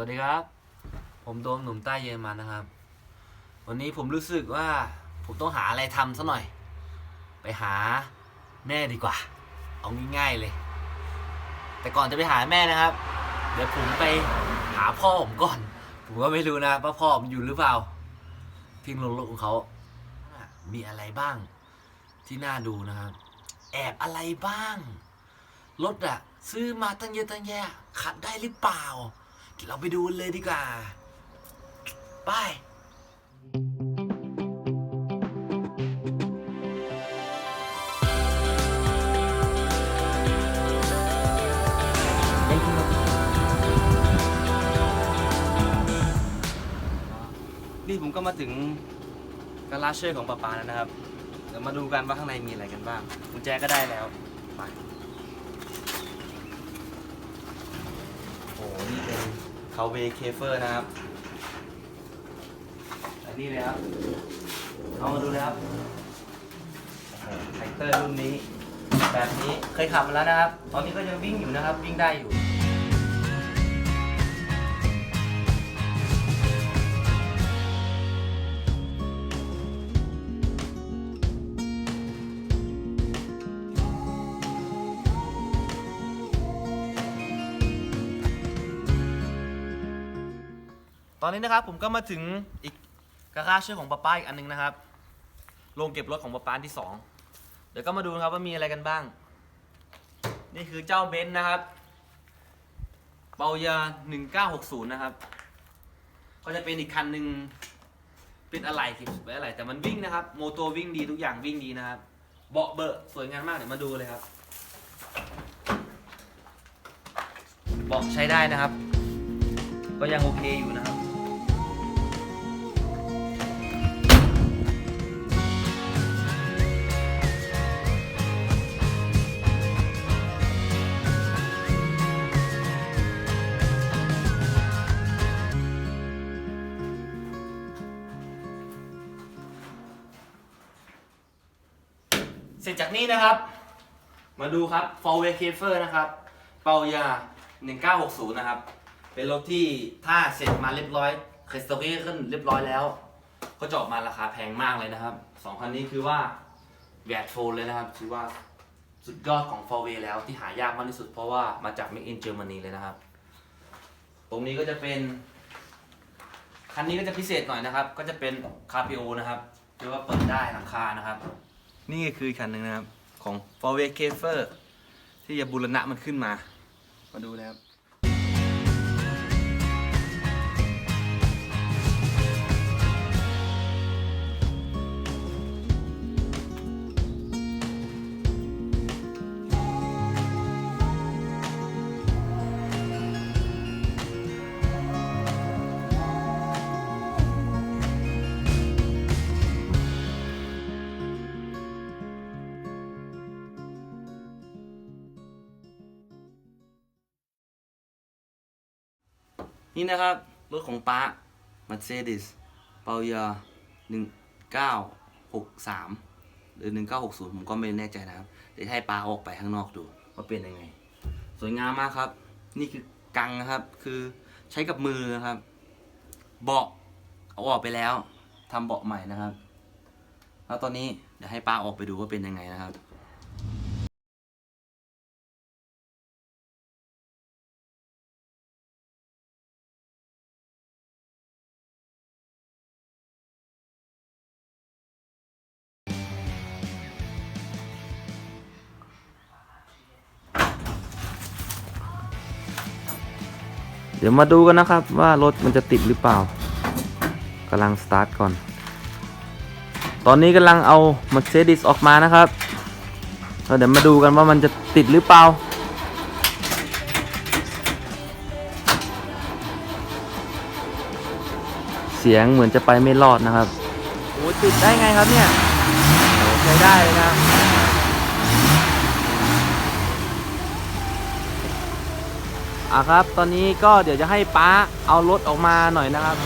วัสดีครับ ผมโดมหนุ่มใต้เยอรมันนะครับ วันนี้ผมรู้สึกว่าผมต้องหาอะไรทำซะหน่อย ไปหาแม่ดีกว่า เอาง่ายๆเลย แต่ก่อนจะไปหาแม่นะครับ เดี๋ยวผมไปหาพ่อผมก่อน ผมก็ไม่รู้นะว่าพ่อผมอยู่หรือเปล่า ทิ้งลงรถของเขา มีอะไรบ้าง ที่น่าดูนะครับ แอบอะไรบ้าง รถอะซื้อมาตั้งเยอะตั้งแยะขับได้หรือเปล่า เราไปดูเลยดีกว่า ไป นี่ผมก็มาถึงกาลาเช่ของปาปาแล้วนะครับ เดี๋ยวมาดูกันว่าข้างในมีอะไรกันบ้างกุญแจก็ได้แล้ว ไป โอ้โหนี่เป็น คาเวเคเฟอร์นะครับ อันนี้เลยครับ เอามาดูเลยครับโอ้โหไทเตอร์รุ่นนี้ แบบนี้เคยขับมาแล้วนะครับ ตอนนี้ก็ยังวิ่งอยู่นะครับ วิ่งได้อยู่ ตอนนี้นะครับผมก็มาถึงอีกกาลาเช่ของป้าป้าอีกอันนึงนะครับโรงเก็บรถของป้าป้าที่สองเดี๋ยวก็มาดูนะครับว่ามีอะไรกันบ้าง นี่คือเจ้าเบนซ์นะครับ เปายา1960 นะครับ ก็จะเป็นอีกคันหนึ่งเป็นอะไรที่เป็นอะไรแต่มันวิ่งนะครับ โมโตวิ่งดีทุกอย่างวิ่งดีนะครับ เบาะเบอะสวยงามมากเดี๋ยวมาดูเลยครับเบาะใช้ได้นะครับ ก็ยังโอเคอยู่นะครับ ร็จจากนี้นะครับ มาดูครับ f o r w a y c a f e r นะครับ เปายา 1960 นะครับ เป็นรถที่ถ้าเสร็จมาเรียบร้อยเคสตอรี่ขึ้นเรียบร้อยแล้ว ก็จะออกมาราคาแพงมากเลยนะครับสองคันนี้คือว่าแวดโฟนเลยนะครับถือว่าสุดยอดของ f o r w a y แล้วที่หายากมากที่สุดเพราะว่ามาจาก Make in Germany เลยนะครับ ตรงนี้ก็จะเป็นคันนี้ก็จะพิเศษหน่อยนะครับ ก็จะเป็นคา p ิโอนะครับเรียกว่าเปิดได้หลังคานะครับ นี่คือคันหนึ่งนะครับ ของ f o r w a y c a f e r ที่จะบูรณะมันขึ้นมา มาดูนะครับ นี่นะครับ รถของป้า Mercedes เปายา1963 หรือ 1960 ผมก็ไม่แน่ใจนะครับ เดี๋ยวให้ป้าออกไปข้างนอกดูว่าเป็นยังไง สวยงามมากครับ นี่คือกังนะครับ คือใช้กับมือนะครับ เบาะเอาออกไปแล้วทำเบาะใหม่นะครับ แล้วตอนนี้เดี๋ยวให้ป้าออกไปดูว่าเป็นยังไงนะครับ เดี๋ยวมาดูกันนะครับว่ารถมันจะติดหรือเปล่ากำลังสตาร์ทก่อน ตอนนี้กำลังเอา Mercedes ออกมานะครับเดี๋ยวมาดูกันว่ามันจะติดหรือเปล่าเสียงเหมือนจะไปไม่รอดนะครับ โอ้ติดได้ไงครับเนี่ยใช้ได้เลยนะ อะครับ ตอนนี้ก็เดี๋ยวจะให้ป้าเอารถออกมาหน่อยนะครับ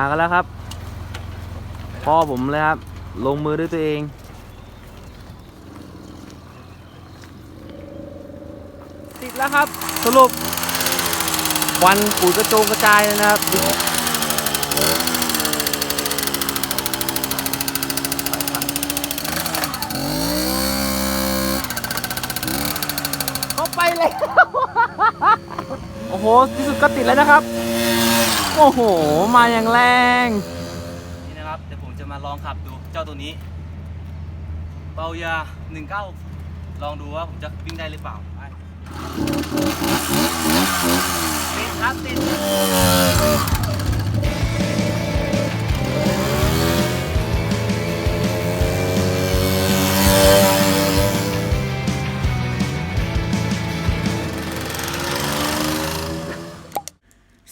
มากันแล้วครับ พ่อผมเลยครับ ลงมือด้วยตัวเอง ติดแล้วครับ สรุป วันปูดกระโจงกระจายเลยนะครับ เขาไปเลย โอ้โหที่สุดก็ติดแล้วนะครับ โอ้โห มาอย่างแรง นี่นะครับ เดี๋ยวผมจะมาลองขับดูเจ้าตัวนี้เบายา19 ลองดูว่าผมจะวิ่งได้หรือเปล่าไปติดครับติด